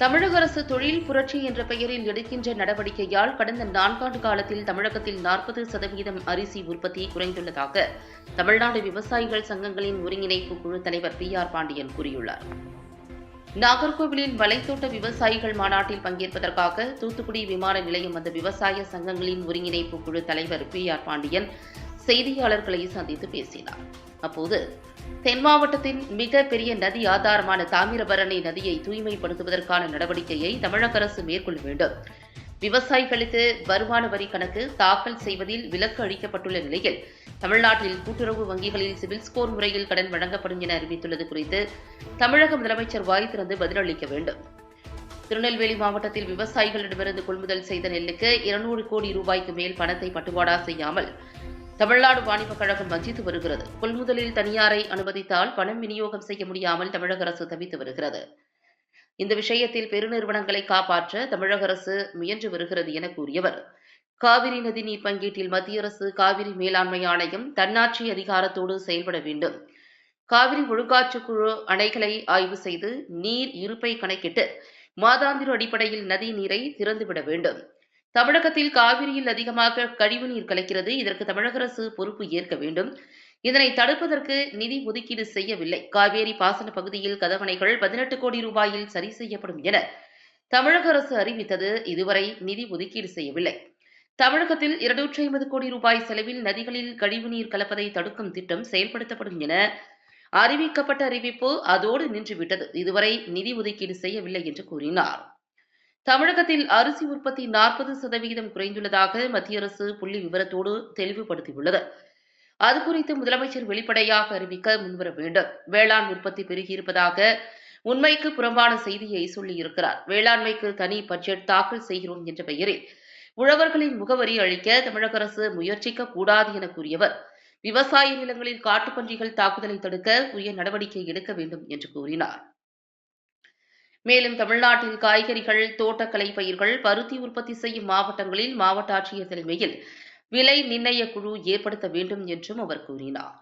தமிழக அரசு தொழில் புரட்சி என்ற பெயரில் எடுக்கின்ற நடவடிக்கையால் கடந்த நான்காண்டு காலத்தில் தமிழகத்தில் நாற்பது சதவீதம் அரிசி உற்பத்தி குறைந்துள்ளதாக தமிழ்நாடு விவசாயிகள் சங்கங்களின் ஒருங்கிணைப்பு குழு தலைவர் பி ஆர் பாண்டியன் கூறியுள்ளார். நாகர்கோவிலில் மலைத்தோட்ட விவசாயிகள் மாநாட்டில் பங்கேற்பதற்காக தூத்துக்குடி விமான நிலையம் வந்த விவசாய சங்கங்களின் ஒருங்கிணைப்பு குழு தலைவர் பி ஆர் பாண்டியன் செய்தியாளர்களை சந்தித்து பேசினார். அப்போது தென் மாவட்டத்தின் மிக பெரிய நதி ஆதாரமான தாமிரபரணி நதியை தூய்மைப்படுத்துவதற்கான நடவடிக்கையை தமிழக அரசு மேற்கொள்ள வேண்டும். விவசாயிகளுக்கு வருமான வரி கணக்கு தாக்கல் செய்வதில் விலக்கு அளிக்கப்பட்டுள்ள நிலையில் தமிழ்நாட்டில் கூட்டுறவு வங்கிகளில் சிவில் ஸ்கோர் முறையில் கடன் வழங்கப்படும் என அறிவித்துள்ளது குறித்து தமிழக முதலமைச்சர் வாய் திறந்து பதிலளிக்க வேண்டும். திருநெல்வேலி மாவட்டத்தில் விவசாயிகளிடமிருந்து கொள்முதல் செய்த நெல்லுக்கு இருநூறு கோடி ரூபாய்க்கு மேல் பணத்தை பட்டுவாடா செய்யாமல் தமிழ்நாடு வாணிபக் கழகம் வஞ்சித்து வருகிறது. கொள்முதலில் தனியாரை அனுமதித்தால் பணம் விநியோகம் செய்ய முடியாமல் தமிழக அரசு தவித்து வருகிறது. இந்த விஷயத்தில் பெருநிறுவனங்களை காப்பாற்ற தமிழக அரசு முயன்று வருகிறது என கூறியவர். காவிரி நதி நீர் பங்கீட்டில் மத்திய அரசு காவிரி மேலாண்மை ஆணையம் தன்னாட்சி அதிகாரத்தோடு செயல்பட வேண்டும். காவிரி ஒழுங்காற்று குழு அணைகளை ஆய்வு செய்து நீர் இருப்பை கணக்கிட்டு மாதாந்திர அடிப்படையில் நதி நீரை திறந்துவிட வேண்டும். தமிழகத்தில் காவிரியில் அதிகமாக கழிவுநீர் கலக்கிறது. இதற்கு தமிழக அரசு பொறுப்பு ஏற்க வேண்டும். இதனை தடுப்பதற்கு நிதி ஒதுக்கீடு செய்யவில்லை. காவேரி பாசன பகுதியில் கதவணைகள் பதினெட்டு கோடி ரூபாயில் சரி செய்யப்படும் என தமிழக அரசு அறிவித்தது. இதுவரை நிதி ஒதுக்கீடு செய்யவில்லை. தமிழகத்தில் இருநூற்றி ஐம்பது கோடி ரூபாய் செலவில் நதிகளில் கழிவுநீர் கலப்பதை தடுக்கும் திட்டம் செயல்படுத்தப்படும் என அறிவிக்கப்பட்ட அறிவிப்பு அதோடு நின்றுவிட்டது. இதுவரை நிதி ஒதுக்கீடு செய்யவில்லை என்று கூறினார். தமிழகத்தில் அரிசி உற்பத்தி நாற்பது சதவீதம் குறைந்துள்ளதாக மத்திய அரசு புள்ளி விவரத்தோடு தெளிவுபடுத்தியுள்ளது. அது குறித்து முதலமைச்சர் வெளிப்படையாக அறிவிக்க முன்வர வேண்டும். வேளாண் உற்பத்தி பெருகியிருப்பதாக உண்மைக்கு புறம்பான செய்தியை சொல்லியிருக்கிறார். வேளாண்மைக்கு தனி பட்ஜெட் தாக்கல் செய்கிறோம் என்ற பெயரில் உழவர்களின் முகவரி அளிக்க தமிழக அரசு முயற்சிக்க கூடாது என கூறியவர். விவசாய நிலங்களில் காட்டுப்பன்றிகள் தாக்குதலை தடுக்க உரிய நடவடிக்கை எடுக்க வேண்டும் என்று கூறினார். மேலும் தமிழ்நாட்டில் காய்கறிகள் தோட்டக்கலை பயிர்கள் பருத்தி உற்பத்தி செய்யும் மாவட்டங்களில் மாவட்ட ஆட்சியர் தலைமையில் விலை நிர்ணய குழு ஏற்படுத்த வேண்டும் என்றும் அவர் கூறினார்.